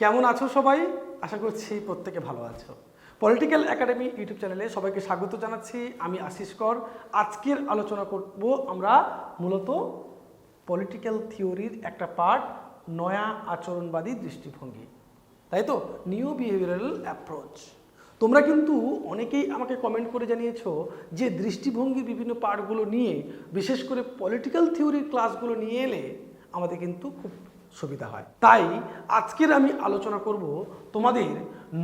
কেমন আছো সবাই? আশা করছি প্রত্যেকে ভালো আছো। পলিটিক্যাল একাডেমি ইউটিউব চ্যানেলে সবাইকে স্বাগত জানাচ্ছি। আমি আশিস কর। আজকের আলোচনা করব আমরা মূলত পলিটিক্যাল থিওরির একটা পার্ট নয়া আচরণবাদী দৃষ্টিভঙ্গি। তাই তো? নিউ বিহেভিয়ারাল অ্যাপ্রোচ তোমরা কিন্তু অনেকেই আমাকে কমেন্ট করে জানিয়েছো যে দৃষ্টিভঙ্গির বিভিন্ন পার্টগুলো নিয়ে, বিশেষ করে পলিটিক্যাল থিওরির ক্লাসগুলো নিয়ে এলে আমাদের কিন্তু খুব সুবিধা হয়। তাই আজকের আমি আলোচনা করব তোমাদের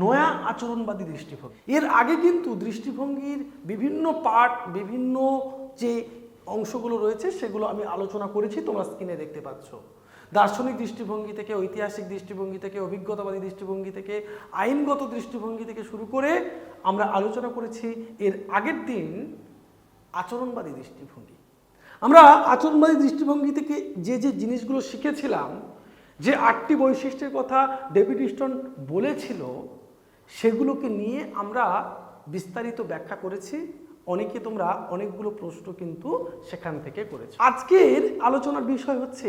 নয়া আচরণবাদী দৃষ্টিভঙ্গি। এর আগে কিন্তু দৃষ্টিভঙ্গির বিভিন্ন পার্ট বিভিন্ন যে অংশগুলো রয়েছে সেগুলো আমি আলোচনা করেছি, তোমরা স্ক্রিনে দেখতে পাচ্ছ। দার্শনিক দৃষ্টিভঙ্গি থেকে, ঐতিহাসিক দৃষ্টিভঙ্গি থেকে, অভিজ্ঞতাবাদী দৃষ্টিভঙ্গি থেকে, আইনগত দৃষ্টিভঙ্গি থেকে শুরু করে আমরা আলোচনা করেছি এর আগের দিন আচরণবাদী দৃষ্টিভঙ্গি। আমরা আচরণবাদী দৃষ্টিভঙ্গি থেকে যে যে জিনিসগুলো শিখেছিলাম যে আটটি বৈশিষ্ট্যের কথা ডেভিড ইস্টন বলেছিল, সেগুলোকে নিয়ে আমরা বিস্তারিত ব্যাখ্যা করেছি। অনেকে তোমরা অনেকগুলো প্রশ্ন কিন্তু সেখান থেকে করেছ। আজকের আলোচনার বিষয় হচ্ছে,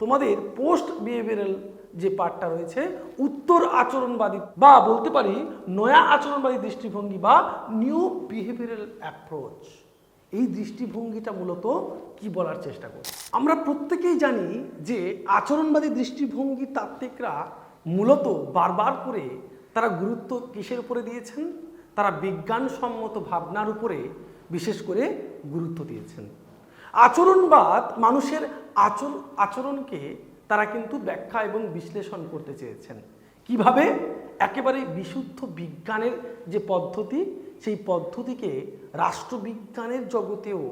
তোমাদের পোস্ট বিহেভিয়ারাল যে পার্টটা রয়েছে, উত্তর আচরণবাদী বা বলতে পারি, নয়া আচরণবাদী দৃষ্টিভঙ্গি বা নিউ বিহেভিয়ারাল অ্যাপ্রোচ। এই দৃষ্টিভঙ্গিটা মূলত কি বলার চেষ্টা করছে আমরা প্রত্যেকেই জানি যে আচরণবাদী দৃষ্টিভঙ্গি তাত্ত্বিকরা মূলত বারবার করে তারা গুরুত্ব কিসের উপরে দিয়েছেন? তারা বিজ্ঞানসম্মত ভাবনার উপরে বিশেষ করে গুরুত্ব দিয়েছেন। আচরণবাদ মানুষের আচর আচরণকে তারা কিন্তু ব্যাখ্যা এবং বিশ্লেষণ করতে চেয়েছেন। কীভাবে? একেবারে বিশুদ্ধ বিজ্ঞানের যে পদ্ধতি সেই পদ্ধতিকে রাষ্ট্রবিজ্ঞানের জগতেও,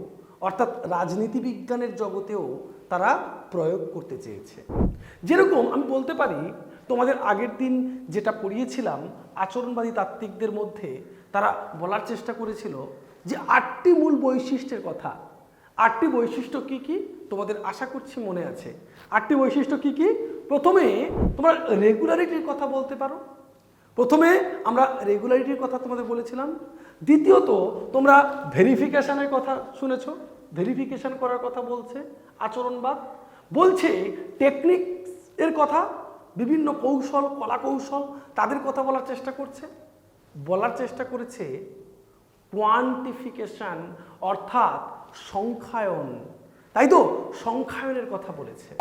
অর্থাৎ রাজনীতি বিজ্ঞানের জগতেও তারা প্রয়োগ করতে চেয়েছে। যেরকম আমি বলতে পারি, তোমাদের আগের দিন যেটা পড়িয়েছিলাম, আচরণবাদী তাত্ত্বিকদের মধ্যে তারা বলার চেষ্টা করেছিল যে আটটি মূল বৈশিষ্ট্যের কথা। আটটি বৈশিষ্ট্য কি কি? তোমাদের আশা করছি মনে আছে। আটটি বৈশিষ্ট্য কি কি? প্রথমে তোমরা রেগুলারিটির কথা বলতে পারো। প্রথমে আমরা রেগুলারিটির কথা তোমাদের বলেছিলাম। দ্বিতীয়ত, তোমরা ভেরিফিকেশনের কথা শুনেছ? ভেরিফিকেশন করার কথা বলছে, আচরণবাদ। বলছে টেকনিক এর কথা, বিভিন্ন কৌশল কলা কৌশল তাদের কথা বলার চেষ্টা করছে। বলার চেষ্টা করেছে কোয়ান্টিফিকেশন অর্থাৎ সংখ্যায়ন। তাই তো? সংখ্যায়নের কথা বলেছে।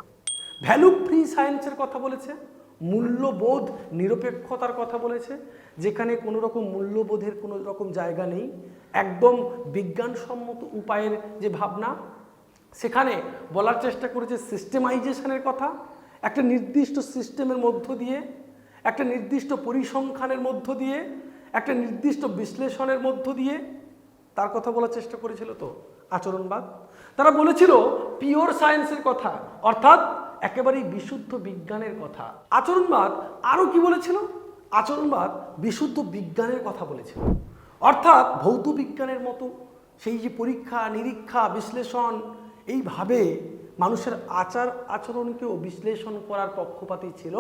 ভ্যালু ফ্রি সায়েন্সের কথা বলেছে। মূল্যবোধ নিরপেক্ষতার কথা বলেছে, যেখানে কোনো রকম মূল্যবোধের কোনো রকম জায়গা নেই। একদম বিজ্ঞানসম্মত উপায়ের যে ভাবনা, সেখানে বলার চেষ্টা করেছে সিস্টেমাইজেশনের কথা, একটা নির্দিষ্ট সিস্টেমের মধ্য দিয়ে, একটা নির্দিষ্ট পরিসংখ্যানের মধ্য দিয়ে, একটা নির্দিষ্ট বিশ্লেষণের মধ্য দিয়ে। তার কথা বলার চেষ্টা করেছিল তো আচরণবাদ। তারা বলেছিল পিওর সায়েন্সের কথা। অর্থাৎ একেবারেই বিশুদ্ধ বিজ্ঞানের কথা। আচরণবাদ আরও কি বলেছিল? আচরণবাদ বিশুদ্ধ বিজ্ঞানের কথা বলেছিল। অর্থাৎ ভৌত বিজ্ঞানের মতো সেই যে পরীক্ষা, নিরীক্ষা, বিশ্লেষণ, এইভাবে মানুষের আচার আচরণকেও বিশ্লেষণ করার পক্ষপাতই ছিল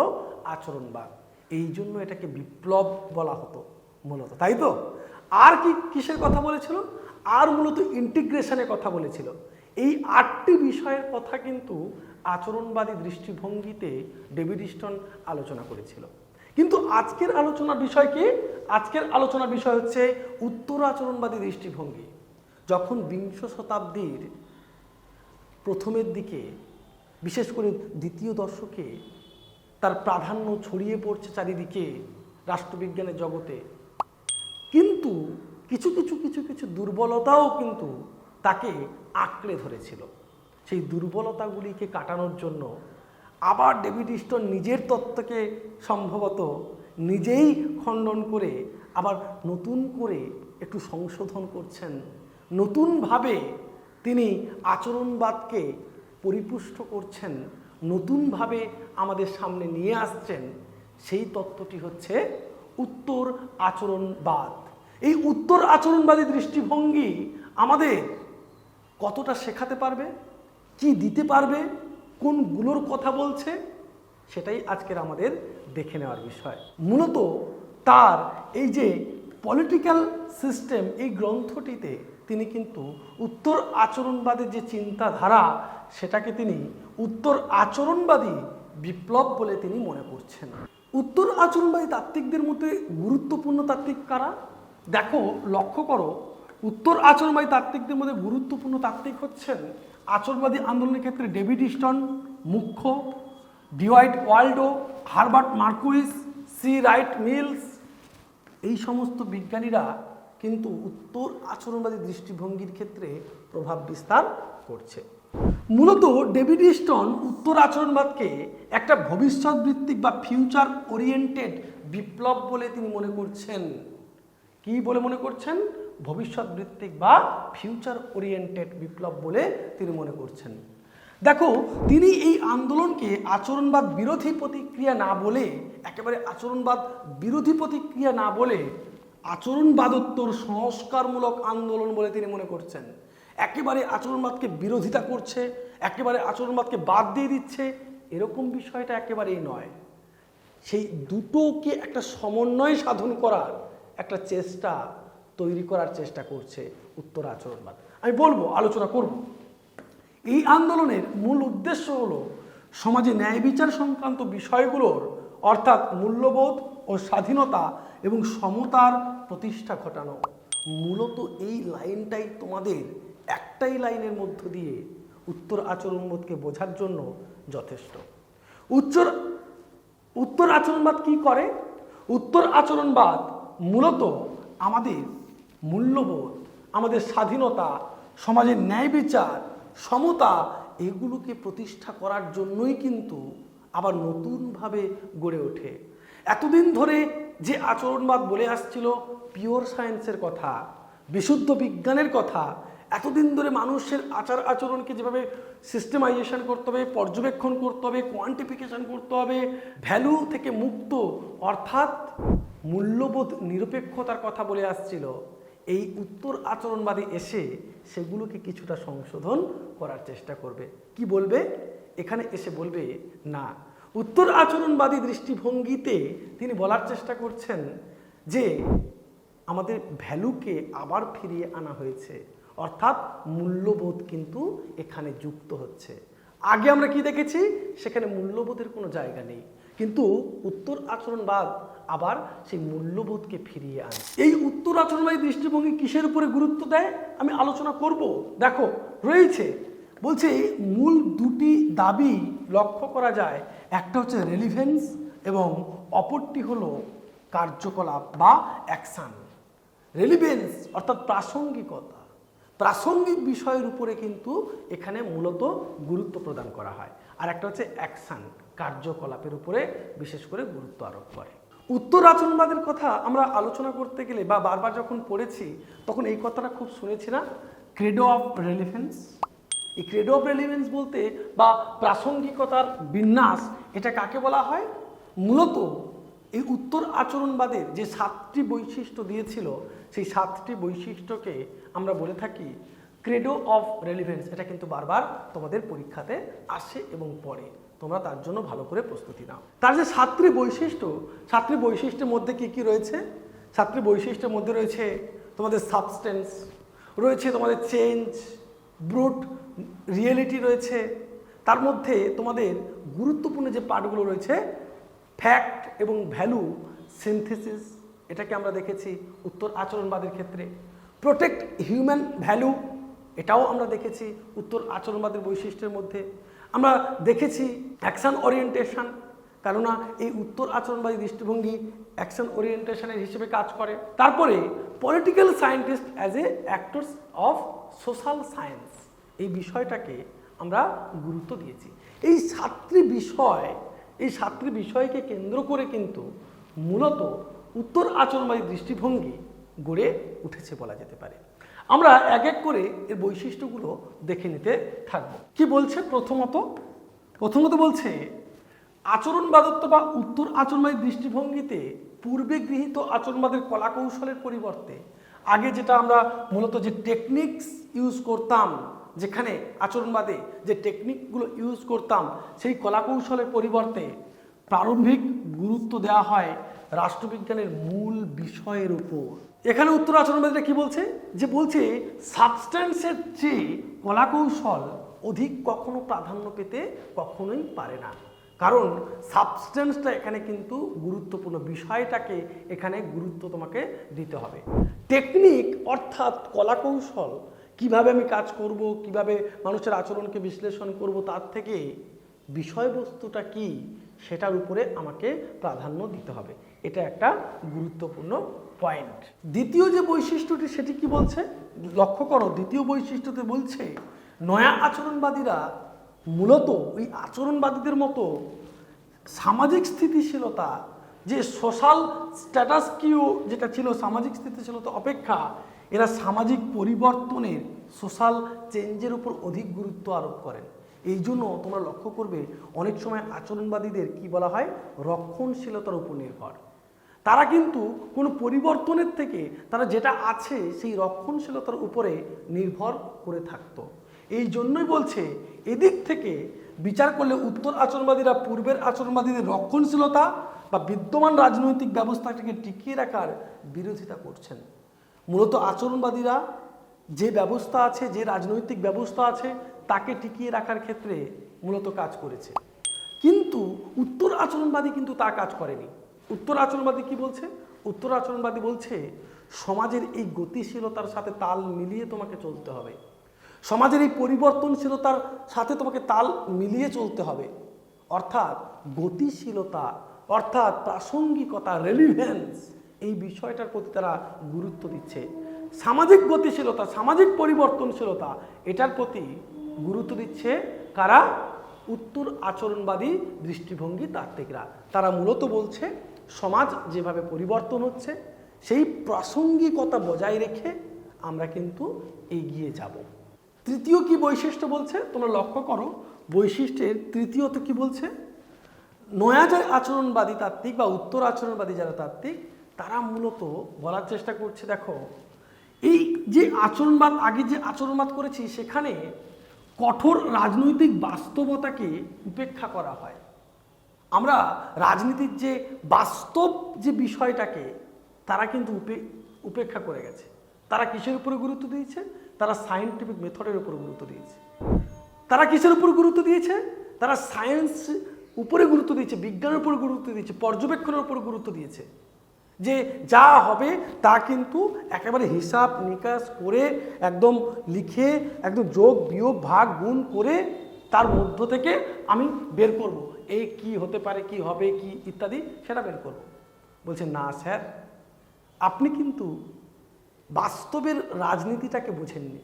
আচরণবাদ। এই জন্য এটাকে বিপ্লব বলা হতো মূলত, তাই তো? আর কি কিসের কথা বলেছিল? আর মূলত ইন্টিগ্রেশনের কথা বলেছিল। এই আটটি বিষয়ের কথা কিন্তু আচরণবাদী দৃষ্টিভঙ্গিতে ডেভিড ইস্টন আলোচনা করেছিল। কিন্তু আজকের আলোচনার বিষয় কি? আজকের আলোচনার বিষয় হচ্ছে উত্তর আচরণবাদী দৃষ্টিভঙ্গি। যখন বিংশ শতাব্দীর প্রথমের দিকে, বিশেষ করে দ্বিতীয় দশকে, তার প্রাধান্য ছড়িয়ে পড়ছে চারিদিকে রাষ্ট্রবিজ্ঞানের জগতে। কিন্তু কিছু কিছু কিছু কিছু দুর্বলতাও কিন্তু তাকে আঁকড়ে ধরেছিল। সেই দুর্বলতাগুলিকে কাটানোর জন্য আবার ডেভিড ইস্টন নিজের তত্ত্বকে সম্ভবত নিজেই খণ্ডন করে আবার নতুন করে একটু সংশোধন করছেন। নতুনভাবে তিনি আচরণবাদকে পরিপুষ্ট করছেন, নতুনভাবে আমাদের সামনে নিয়ে আসছেন। সেই তত্ত্বটি হচ্ছে উত্তর আচরণবাদ। এই উত্তর আচরণবাদী দৃষ্টিভঙ্গি আমাদের কতটা শেখাতে পারবে? কি দিতে পারবে, কোনগুলোর কথা বলছে, সেটাই আজকের আমাদের দেখে নেওয়ার বিষয়। মূলত তার এই যে পলিটিক্যাল সিস্টেম এই গ্রন্থটিতে তিনি কিন্তু উত্তর আচরণবাদের যে চিন্তাধারা, সেটাকে তিনি উত্তর আচরণবাদী বিপ্লব বলে তিনি মনে করছেন। উত্তর আচরণবাদী তাত্ত্বিকদের মধ্যে গুরুত্বপূর্ণ তাত্ত্বিক কারা? দেখো, লক্ষ্য করো, উত্তর আচরণবাদী তাত্ত্বিকদের মধ্যে গুরুত্বপূর্ণ তাত্ত্বিক হচ্ছেন আচরণবাদী আন্দোলনের ক্ষেত্রে ডেভিড ইস্টন, মুখ্য, Dwight Waldo, Herbert Marcuse, C Wright Mills, এই সমস্ত বিজ্ঞানীরা কিন্তু উত্তর আচরণবাদী দৃষ্টিভঙ্গির ক্ষেত্রে প্রভাব বিস্তার করছে। মূলত ডেভিড ইস্টন উত্তর আচরণবাদকে একটা ভবিষ্যৎ ভিত্তিক বা ফিউচার ওরিয়েন্টেড বিপ্লব বলে তিনি মনে করছেন। কি বলে মনে করছেন? ভবিষ্যৎ ভিত্তিক বা ফিউচার ওরিয়েন্টেড বিপ্লব বলে তিনি মনে করছেন। দেখো, তিনি এই আন্দোলনকে আচরণবাদ বিরোধী প্রতিক্রিয়া না বলে, একেবারে আচরণবাদ বিরোধী প্রতিক্রিয়া না বলে আচরণবাদোত্তর সংস্কারমূলক আন্দোলন বলে তিনি মনে করছেন। একেবারে আচরণবাদকে বিরোধিতা করছে, একেবারে আচরণবাদকে বাদ দিয়ে দিচ্ছে, এরকম বিষয়টা একেবারেই নয়। সেই দুটোকে একটা সমন্বয় সাধন করার একটা চেষ্টা তৈরি করার চেষ্টা করছে উত্তর আচরণবাদ আমি বলব, আলোচনা করব। এই আন্দোলনের মূল উদ্দেশ্য হলো সমাজে ন্যায় বিচার সংক্রান্ত বিষয়গুলোর অর্থাৎ মূল্যবোধ ও স্বাধীনতা এবং সমতার প্রতিষ্ঠা ঘটানো। মূলত এই লাইনটাই তোমাদের একটাই লাইনের মধ্য দিয়ে উত্তর আচরণবোধকে বোঝার জন্য যথেষ্ট। উচ্চর, উত্তর আচরণবাদ কি করে? উত্তর আচরণবাদ মূলত আমাদের মূল্যবোধ, আমাদের স্বাধীনতা, সমাজের ন্যায় বিচার, সমতা, এগুলোকে প্রতিষ্ঠা করার জন্যই কিন্তু আবার নতুনভাবে গড়ে ওঠে। এতদিন ধরে যে আচরণবাদ বলে আসছিল পিওর সায়েন্সের কথা, বিশুদ্ধ বিজ্ঞানের কথা, এতদিন ধরে মানুষের আচার আচরণকে যেভাবে সিস্টেমাইজেশন করতে হবে, পর্যবেক্ষণ করতে হবে কোয়ান্টিফিকেশন করতে হবে ভ্যালু থেকে মুক্ত, অর্থাৎ মূল্যবোধ নিরপেক্ষতার কথা বলে আসছিল এই উত্তর আচরণবাদী এসে সেগুলোকে কিছুটা সংশোধন করার চেষ্টা করবে। কি বলবে? এখানে এসে বলবে, না। উত্তর আচরণবাদী দৃষ্টিভঙ্গিতে তিনি বলার চেষ্টা করছেন যে, আমাদের ভ্যালুকে আবার ফিরিয়ে আনা হয়েছে। অর্থাৎ মূল্যবোধ কিন্তু এখানে যুক্ত হচ্ছে। আগে আমরা কি দেখেছি? সেখানে মূল্যবোধের কোনো জায়গা নেই। কিন্তু উত্তর আচরণবাদ আবার সেই মূল্যবোধকে ফিরিয়ে আনে। এই উত্তর আচরণবাদী দৃষ্টিভঙ্গি কিসের উপরে গুরুত্ব দেয়? আমি আলোচনা করব। দেখো, রয়েছে। বলছে, মূল দুটি দাবি লক্ষ্য করা যায়। একটা হচ্ছে রেলিভেন্স এবং অপরটি হলো কার্যকলাপ বা অ্যাকশান রেলিভেন্স অর্থাৎ প্রাসঙ্গিকতা। প্রাসঙ্গিক বিষয়ের উপরে কিন্তু এখানে মূলত গুরুত্ব প্রদান করা হয়। আর একটা হচ্ছে অ্যাকশান কার্যকলাপের উপরে বিশেষ করে গুরুত্ব আরোপ করে। উত্তর আচরণবাদের কথা আমরা আলোচনা করতে গেলে বা বারবার যখন পড়েছি, তখন এই কথাটা খুব শুনেছি না? ক্রেডো অফ রেলিভেন্স এই ক্রেডো অফ রেলিভেন্স বলতে বা প্রাসঙ্গিকতার বিন্যাস, এটা কাকে বলা হয়? মূলত এই উত্তর আচরণবাদের যে সাতটি বৈশিষ্ট্য দিয়েছিল, সেই সাতটি বৈশিষ্ট্যকে আমরা বলে থাকি ক্রেডো অফ রেলিভেন্স এটা কিন্তু বারবার তোমাদের পরীক্ষাতে আসে এবং পড়ে। তোমরা তার জন্য ভালো করে প্রস্তুতি নাও। তার যে ছাত্রী বৈশিষ্ট্য, সাতটি বৈশিষ্ট্যের মধ্যে কি কি রয়েছে? ছাত্রী বৈশিষ্ট্যের মধ্যে রয়েছে তোমাদের সাবস্টেন্স রয়েছে তোমাদের চেঞ্জ ব্রুট রিয়েলিটি রয়েছে। তার মধ্যে তোমাদের গুরুত্বপূর্ণ যে পার্টগুলো রয়েছে ফ্যাক্ট এবং ভ্যালু সিনথেসিস এটাকে আমরা দেখেছি উত্তর আচরণবাদের ক্ষেত্রে। প্রোটেক্ট হিউম্যান ভ্যালু এটাও আমরা দেখেছি উত্তর আচরণবাদের বৈশিষ্ট্যের মধ্যে। আমরা দেখেছি অ্যাকশন ওরিয়েন্টেশন কেননা এই উত্তর আচরণবাদী দৃষ্টিভঙ্গি অ্যাকশন ওরিয়েন্টেশনের হিসেবে কাজ করে। তারপরে political scientist as a actors of social science এই বিষয়টাকে আমরা গুরুত্ব দিয়েছি। এই সাতটি বিষয়, এই সাতটি বিষয়কে কেন্দ্র করে কিন্তু মূলত উত্তর আচরণবাদী দৃষ্টিভঙ্গি গড়ে উঠেছে বলা যেতে পারে। আমরা এক এক করে এর বৈশিষ্ট্যগুলো দেখে নিতে থাকব। কি বলছে প্রথমত? প্রথমত বলছে আচরণবাদত্ব বা উত্তর আচরণবাদী দৃষ্টিভঙ্গিতে পূর্বে গৃহীত আচরণবাদের কলাকৌশলের পরিবর্তে, আগে যেটা আমরা মূলত যে টেকনিক্স ইউজ করতাম, যেখানে আচরণবাদে যে টেকনিকগুলো ইউজ করতাম, সেই কলাকৌশলের পরিবর্তে প্রারম্ভিক গুরুত্ব দেওয়া হয়। রাষ্ট্রবিজ্ঞানের মূল বিষয়ের উপর। এখানে উত্তর আচরণবাদীরা কি বলছে? যে বলছে সাবস্টেন্সের চেয়ে কলাকৌশল অধিক কখনো প্রাধান্য পেতে কখনোই পারে না। কারণ সাবস্টেন্সটা এখানে কিন্তু গুরুত্বপূর্ণ, বিষয়টাকে এখানে গুরুত্ব তোমাকে দিতে হবে। টেকনিক অর্থাৎ কলাকৌশল, কীভাবে আমি কাজ করব, কীভাবে মানুষের আচরণকে বিশ্লেষণ করব, তার থেকে বিষয়বস্তুটা কি, সেটার উপরে আমাকে প্রাধান্য দিতে হবে। এটা একটা গুরুত্বপূর্ণ পয়েন্ট দ্বিতীয় যে বৈশিষ্ট্যটি সেটি কি বলছে? লক্ষ্য করো, দ্বিতীয় বৈশিষ্ট্যতে বলছে, নয়া আচরণবাদীরা মূলত ওই আচরণবাদীদের মতো সামাজিক স্থিতিশীলতা, যে সোশ্যাল স্ট্যাটাস কিউ যেটা ছিল, সামাজিক স্থিতিশীলতা অপেক্ষা, এরা সামাজিক পরিবর্তনের সোশ্যাল চেঞ্জের উপর অধিক গুরুত্ব আরোপ করেন। এই জন্য তোমরা লক্ষ্য করবে, অনেক সময় আচরণবাদীদের কি বলা হয়? রক্ষণশীলতার উপর নির্ভর। তারা কিন্তু কোনো পরিবর্তনের থেকে তারা যেটা আছে সেই রক্ষণশীলতার উপরে নির্ভর করে থাকতো। এই জন্যই বলছে, এদিক থেকে বিচার করলে উত্তর আচরণবাদীরা পূর্বের আচরণবাদীদের রক্ষণশীলতা বা বিদ্যমান রাজনৈতিক ব্যবস্থাটাকে টিকিয়ে রাখার বিরোধিতা করছেন। মূলত আচরণবাদীরা যে ব্যবস্থা আছে, যে রাজনৈতিক ব্যবস্থা আছে, তাকে টিকিয়ে রাখার ক্ষেত্রে মূলত কাজ করেছে। কিন্তু উত্তর আচরণবাদী কিন্তু তা কাজ করেনি। উত্তর আচরণবাদী কি বলছে? উত্তর আচরণবাদী বলছে, সমাজের এই গতিশীলতার সাথে তাল মিলিয়ে তোমাকে চলতে হবে। সমাজের এই পরিবর্তনশীলতার সাথে তোমাকে তাল মিলিয়ে চলতে হবে। অর্থাৎ গতিশীলতা, অর্থাৎ প্রাসঙ্গিকতা রেলিভেন্স এই বিষয়টার প্রতি তারা গুরুত্ব দিচ্ছে। সামাজিক গতিশীলতা, সামাজিক পরিবর্তনশীলতা, এটার প্রতি গুরুত্ব দিচ্ছে কারা? উত্তর আচরণবাদী দৃষ্টিভঙ্গি তাত্ত্বিকরা। তারা মূলত বলছে সমাজ যেভাবে পরিবর্তন হচ্ছে, সেই প্রাসঙ্গিকতা বজায় রেখে আমরা কিন্তু এগিয়ে যাব। তৃতীয় কি বৈশিষ্ট্য বলছে? তোমরা লক্ষ্য করো, বৈশিষ্ট্যের তৃতীয়ত কি বলছে? নয়া যে আচরণবাদী তাত্ত্বিক বা উত্তর আচরণবাদী যারা তাত্ত্বিক, তারা মূলত বলার চেষ্টা করছে, দেখো, এই যে আচরণবাদ, আগে যে আচরণবাদ করেছি, সেখানে কঠোর রাজনৈতিক বাস্তবতাকে উপেক্ষা করা হয়। আমরা রাজনীতির যে বাস্তব যে বিষয়টাকে তারা কিন্তু উপে- উপেক্ষা করে গেছে। তারা কিসের উপরে গুরুত্ব দিয়েছে? তারা সায়েন্টিফিক মেথডের উপরে গুরুত্ব দিয়েছে। তারা কিসের উপর গুরুত্ব দিয়েছে? তারা সায়েন্স উপরে গুরুত্ব দিয়েছে, বিজ্ঞানের উপর গুরুত্ব দিয়েছে, পর্যবেক্ষণের উপর গুরুত্ব দিয়েছে। যে যা হবে তা কিন্তু একেবারে হিসাব নিকাশ করে, একদম লিখে, একদম যোগ, বিয়োগ, ভাগ, গুণ করে তার মধ্য থেকে আমি বের করব। এই কি হতে পারে, কি হবে, কি ইত্যাদি সেটা বের করব। বলছে, না স্যার, আপনি কিন্তু বাস্তবের রাজনীতিটাকে বোঝেননি।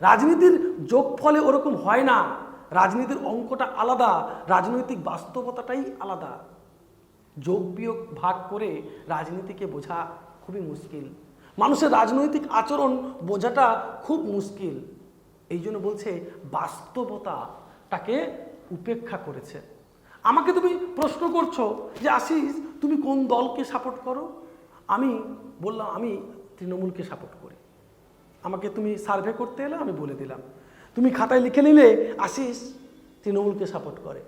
রাজনীতির যোগ ফলে ওরকম হয় না। রাজনীতির অঙ্কটা আলাদা, রাজনৈতিক বাস্তবতাটাই আলাদা। যোগ বিয়োগ ভাগ করে রাজনীতিকে বোঝা খুবই মুশকিল। মানুষের রাজনৈতিক আচরণ বোঝাটা খুব মুশকিল। এই জন্য বলছে, বাস্তবতাটাকে উপেক্ষা করেছে। আমাকে তুমি প্রশ্ন করছ যে আশিস, তুমি কোন দলকে সাপোর্ট করো? আমি বললাম, আমি তৃণমূলকে সাপোর্ট করি। আমাকে তুমি সার্ভে করতে এলে আমি বলে দিলাম। তুমি খাতায় লিখে নিলে আশিস তৃণমূলকে সাপোর্ট করে।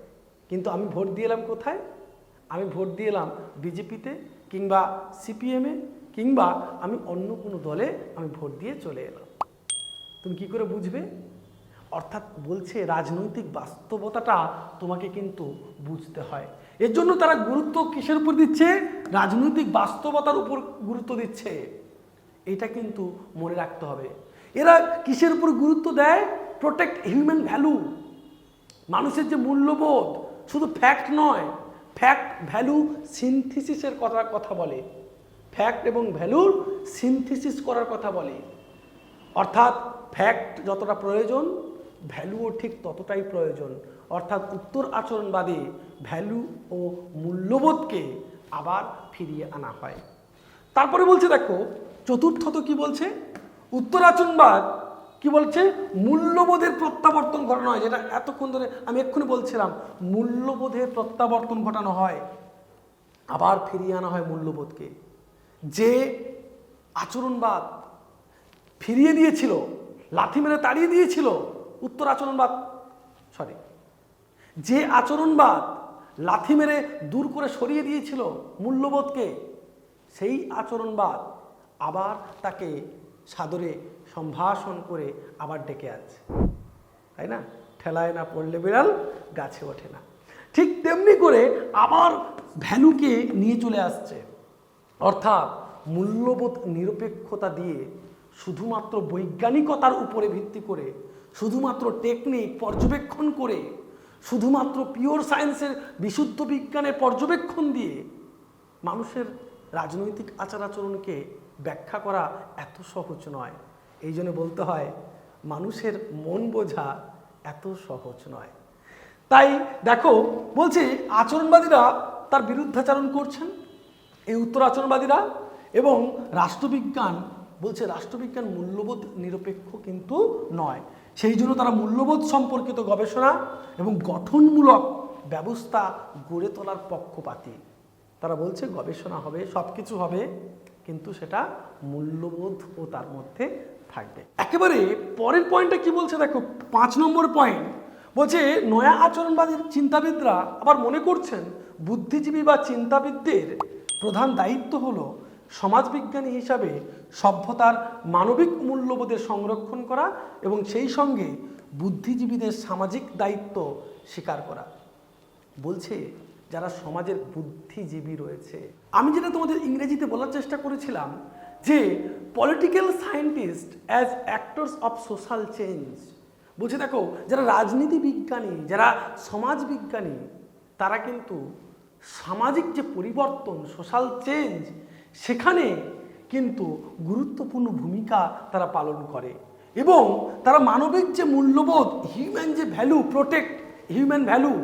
কিন্তু আমি ভোট দিয়ে এলাম কোথায়? আমি ভোট দিয়ে এলাম বিজেপিতে কিংবা সিপিএমে কিংবা আমি অন্য কোনো দলে আমি ভোট দিয়ে চলে এলাম। তুমি কি করে বুঝবে? অর্থাৎ বলছে রাজনৈতিক বাস্তবতাটা তোমাকে কিন্তু বুঝতে হয়। এর জন্য তারা গুরুত্ব কিসের উপর দিচ্ছে? রাজনৈতিক বাস্তবতার উপর গুরুত্ব দিচ্ছে। এটা কিন্তু মনে রাখতে হবে। এরা কিসের উপর গুরুত্ব দেয়? প্রোটেক্ট হিউম্যান ভ্যালু মানুষের যে মূল্যবোধ, শুধু ফ্যাক্ট নয় ফ্যাক্ট ভ্যালু সিনথিসিসের কথা কথা বলে। ফ্যাক্ট এবং ভ্যালুর সিনথিসিস করার কথা বলে। অর্থাৎ ফ্যাক্ট যতটা প্রয়োজন ভ্যালুও ঠিক ততটাই প্রয়োজন। অর্থাৎ উত্তর আচরণবাদে ভ্যালু ও মূল্যবোধকে আবার ফিরিয়ে আনা হয়। তারপরে বলছে, দেখো চতুর্থত কি বলছে? উত্তর আচরণবাদ কি বলছে? মূল্যবোধের প্রত্যাবর্তন ঘটানো হয়, যেটা এতক্ষণ ধরে আমি এক্ষুনি বলছিলাম, মূল্যবোধের প্রত্যাবর্তন ঘটানো হয়, আবার ফিরিয়ে আনা হয় মূল্যবোধকে। যে আচরণবাদ ফিরিয়ে দিয়েছিল, লাথি মেরে তাড়িয়ে দিয়েছিল উত্তর আচরণবাদ সরি যে আচরণবাদ লাথি মেরে দূর করে সরিয়ে দিয়েছিল মূল্যবোধকে, সেই আচরণবাদ আবার তাকে সাদরে সম্ভাষণ করে আবার ডেকে আছে তাই না? ঠেলায় না পড়লে বিড়াল, গাছে ওঠে না। ঠিক তেমনি করে আবার ভ্যালুকে নিয়ে চলে আসছে। অর্থাৎ মূল্যবোধ নিরপেক্ষতা দিয়ে শুধুমাত্র বৈজ্ঞানিকতার উপরে ভিত্তি করে শুধুমাত্র টেকনিক পর্যবেক্ষণ করে, শুধুমাত্র পিওর সায়েন্সের বিশুদ্ধ বিজ্ঞানের পর্যবেক্ষণ দিয়ে মানুষের রাজনৈতিক আচার আচরণকে ব্যাখ্যা করা এত সহজ নয়। এই জন্য বলতে হয়, মানুষের মন বোঝা এত সহজ নয়। তাই দেখো, বলছে আচরণবাদীরা তার বিরুদ্ধাচরণ করছেন, এই উত্তর আচরণবাদীরা এবং রাষ্ট্রবিজ্ঞান, বলছে রাষ্ট্রবিজ্ঞান মূল্যবোধ নিরপেক্ষ কিন্তু নয়। সেই জন্য তারা মূল্যবোধ সম্পর্কিত গবেষণা এবং গঠনমূলক ব্যবস্থা গড়ে তোলার পক্ষপাতী। তারা বলছে গবেষণা হবে সব কিছু হবে, কিন্তু সেটা মূল্যবোধ ও তার মধ্যে থাকবে। একেবারে পরের পয়েন্টটা কি বলছে দেখো, পাঁচ নম্বর পয়েন্ট বলছে নয়া আচরণবাদীর চিন্তাবিদরা আবার মনে করছেন, বুদ্ধিজীবী বা চিন্তাবিদদের প্রধান দায়িত্ব হলো সমাজবিজ্ঞানী হিসাবে সভ্যতার মানবিক মূল্যবোধের সংরক্ষণ করা এবং সেই সঙ্গে বুদ্ধিজীবীদের সামাজিক দায়িত্ব স্বীকার করা। বলছে যারা সমাজের বুদ্ধিজীবী রয়েছে। আমি যেটা তোমাদের ইংরেজিতে বলার চেষ্টা করেছিলাম যে political scientist as actors of social change বলছে দেখো, যারা রাজনীতি বিজ্ঞানী, যারা সমাজ বিজ্ঞানী, তারা কিন্তু সামাজিক যে পরিবর্তন সোশ্যাল চেঞ্জ সেখানে কিন্তু গুরুত্বপূর্ণ ভূমিকা তারা পালন করে এবং তারা মানবিক যে মূল্যবোধ হিউম্যান যে ভ্যালু প্রোটেক্ট হিউম্যান ভ্যালু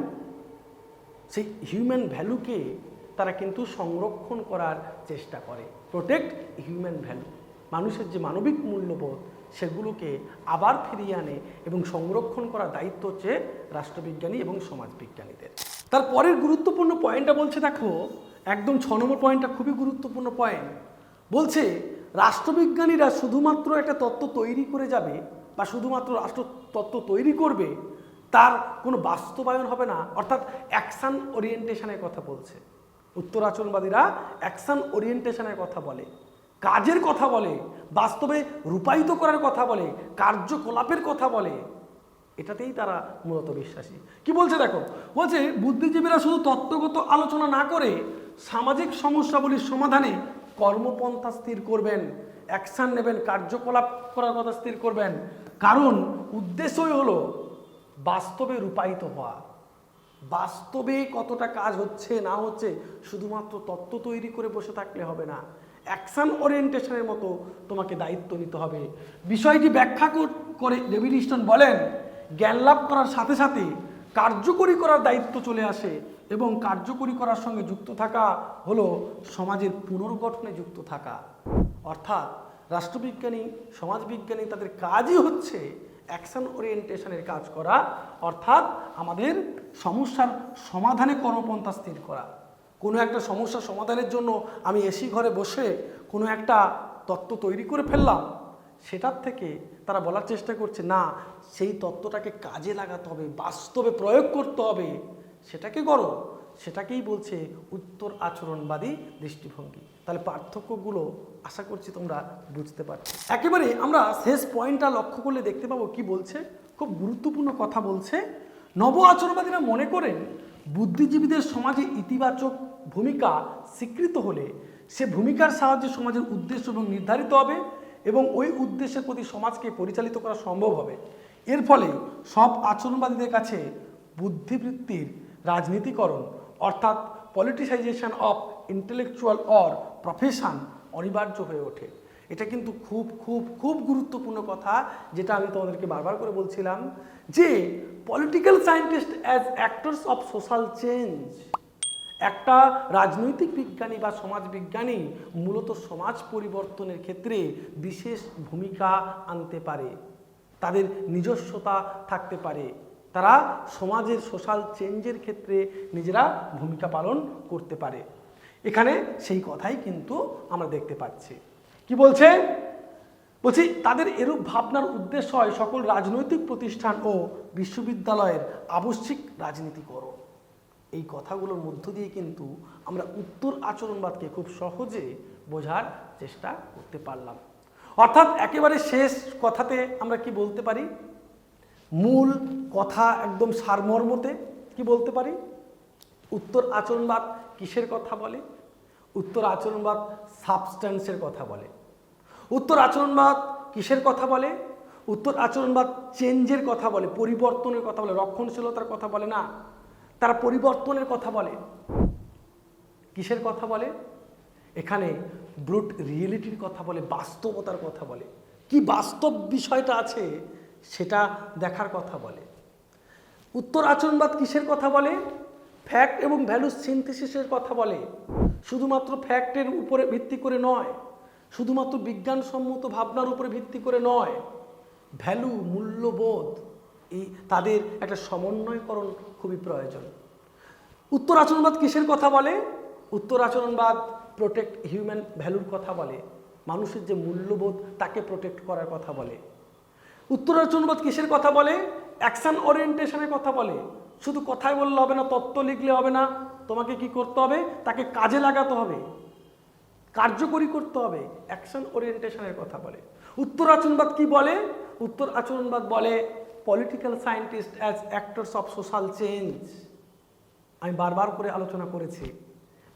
সেই হিউম্যান ভ্যালুকে তারা কিন্তু সংরক্ষণ করার চেষ্টা করে। প্রোটেক্ট হিউম্যান ভ্যালু মানুষের যে মানবিক মূল্যবোধ, সেগুলোকে আবার ফিরিয়ে আনে এবং সংরক্ষণ করার দায়িত্ব হচ্ছে রাষ্ট্রবিজ্ঞানী এবং সমাজবিজ্ঞানীদের। তার পরের গুরুত্বপূর্ণ পয়েন্টটা বলছে, দেখো একদম ছ নম্বর পয়েন্টটা খুবই গুরুত্বপূর্ণ পয়েন্ট বলছে, রাষ্ট্রবিজ্ঞানীরা শুধুমাত্র একটা তত্ত্ব তৈরি করে যাবে বা শুধুমাত্র রাষ্ট্র তত্ত্ব তৈরি করবে, তার কোনো বাস্তবায়ন হবে না। অর্থাৎ অ্যাকশান ওরিয়েন্টেশনের কথা বলছে। উত্তরাচরণবাদীরা অ্যাকশান ওরিয়েন্টেশনের কথা বলে, কাজের কথা বলে, বাস্তবে রূপায়িত করার কথা বলে, কার্যকলাপের কথা বলে। এটাতেই তারা মূলত বিশ্বাসী। কি বলছে দেখো? বলছে, বুদ্ধিজীবীরা শুধু তত্ত্বগত আলোচনা না করে সামাজিক সমস্যাগুলির সমাধানে কর্মপন্থা স্থির করবেন অ্যাকশান নেবেন, কার্যকলাপ করার কথা স্থির করবেন। কারণ উদ্দেশ্যই হলো বাস্তবে রূপায়িত হওয়া। বাস্তবে কতটা কাজ হচ্ছে, না হচ্ছে, শুধুমাত্র তত্ত্ব তৈরি করে বসে থাকলে হবে না। অ্যাকশন ওরিয়েন্টেশনের মতো তোমাকে দায়িত্ব নিতে হবে। বিষয়টি ব্যাখ্যা করে ডেভিড ইস্টন বলেন, জ্ঞান লাভ করার সাথে সাথে কার্যকরী করার দায়িত্ব চলে আসে। এবং কার্যকরী করার সঙ্গে যুক্ত থাকা হলো সমাজের পুনর্গঠনে যুক্ত থাকা। অর্থাৎ রাষ্ট্রবিজ্ঞানী, সমাজবিজ্ঞানী তাদের কাজই হচ্ছে অ্যাকশন ওরিয়েন্টেশনের কাজ করা, অর্থাৎ আমাদের সমস্যার সমাধানে কর্মপন্থা স্থির করা। কোনো একটা সমস্যা সমাধানের জন্য আমি এসি ঘরে বসে কোনো একটা তত্ত্ব তৈরি করে ফেললাম, সেটার থেকে তারা বলার চেষ্টা করছে, না, সেই তত্ত্বটাকে কাজে লাগাতে হবে, বাস্তবে প্রয়োগ করতে হবে। সেটাকে করো সেটাকেই বলছে উত্তর আচরণবাদী দৃষ্টিভঙ্গি। তাহলে পার্থক্যগুলো আশা করছি তোমরা বুঝতে পারছ। একেবারে আমরা শেষ পয়েন্টটা লক্ষ্য করলে দেখতে পাবো কি বলছে, খুব গুরুত্বপূর্ণ কথা বলছে। নব আচরণবাদীরা মনে করেন, বুদ্ধিজীবীদের সমাজে ইতিবাচক ভূমিকা স্বীকৃত হলে সে ভূমিকার সাহায্যে সমাজের উদ্দেশ্য এবং নির্ধারিত হবে এবং ওই উদ্দেশ্যের প্রতি সমাজকে পরিচালিত করা সম্ভব হবে। এর ফলে সব আচরণবাদীদের কাছে বুদ্ধিবৃত্তির রাজনীতিকরণ, অর্থাৎ politicization of intellectual or profession অনিবার্য হয়ে ওঠে। এটা কিন্তু খুব খুব খুব গুরুত্বপূর্ণ কথা, যেটা আমি তোমাদেরকে বারবার করে বলছিলাম যে political scientist as actors of social change একটা রাজনৈতিক বিজ্ঞানী বা সমাজ বিজ্ঞানী মূলত সমাজ পরিবর্তনের ক্ষেত্রে বিশেষ ভূমিকা আনতে পারে। তাদের নিজস্বতা থাকতে পারে। তারা সমাজের সোশ্যাল চেঞ্জের ক্ষেত্রে নিজেরা ভূমিকা পালন করতে পারে। এখানে সেই কথাই কিন্তু আমরা দেখতে পাচ্ছি। কি বলছে? বলছি, তাদের এরূপ ভাবনার উদ্দেশ্য হয় সকল রাজনৈতিক প্রতিষ্ঠান ও বিশ্ববিদ্যালয়ের আবশ্যিক রাজনীতিকরণ। এই কথাগুলোর মধ্য দিয়ে কিন্তু আমরা উত্তর আচরণবাদকে খুব সহজে বোঝার চেষ্টা করতে পারলাম। অর্থাৎ একেবারে শেষ কথাতে আমরা কি বলতে পারি? মূল কথা একদম সারমর্মতে কি বলতে পারি? উত্তর আচরণবাদ কিসের কথা বলে? উত্তর আচরণবাদ সাবস্ট্যান্সের কথা বলে। উত্তর আচরণবাদ কিসের কথা বলে? উত্তর আচরণবাদ চেঞ্জের কথা বলে, পরিবর্তনের কথা বলে, রক্ষণশীলতার কথা বলে না। তারা পরিবর্তনের কথা বলে। কিসের কথা বলে? এখানে ব্রুট রিয়েলিটির কথা বলে, বাস্তবতার কথা বলে। কি বাস্তব বিষয়টা আছে সেটা দেখার কথা বলে। উত্তর আচরণবাদ কিসের কথা বলে? ফ্যাক্ট এবং ভ্যালু সিনথেসিসের কথা বলে। শুধুমাত্র ফ্যাক্টের উপরে ভিত্তি করে নয়, শুধুমাত্র বিজ্ঞানসম্মত ভাবনার উপরে ভিত্তি করে নয় ভ্যালু মূল্যবোধ, এই তাদের একটা সমন্বয়করণ খুবই প্রয়োজন। উত্তর আচরণবাদ কিসের কথা বলে? উত্তর আচরণবাদ প্রোটেক্ট হিউম্যান ভ্যালুর কথা বলে। মানুষের যে মূল্যবোধ, তাকে প্রোটেক্ট করার কথা বলে। উত্তর আচরণবাদ কিসের কথা বলে? অ্যাকশন ওরিয়েন্টেশনের কথা বলে। শুধু কথাই বললে হবে না, তত্ত্ব লিখলে হবে না। তোমাকে কি করতে হবে? তাকে কাজে লাগাতে হবে। কার্যকরী করতে হবে। অ্যাকশন ওরিয়েন্টেশনের কথা বলে। উত্তর আচরণবাদ কি বলে? উত্তর আচরণবাদ বলে political scientist as actors of social change আমি বারবার করে আলোচনা করেছি।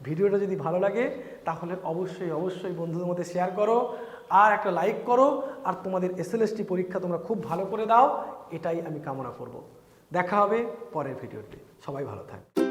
ভিডিওটা যদি ভালো লাগে, তাহলে অবশ্যই অবশ্যই বন্ধুদের মধ্যে শেয়ার করো। আর একটা লাইক করো। আর তোমাদের এসএলএসটি পরীক্ষা তোমরা খুব ভালো করে দাও, এটাই আমি কামনা করব। দেখা হবে পরের ভিডিওতে। সবাই ভালো থাকবে।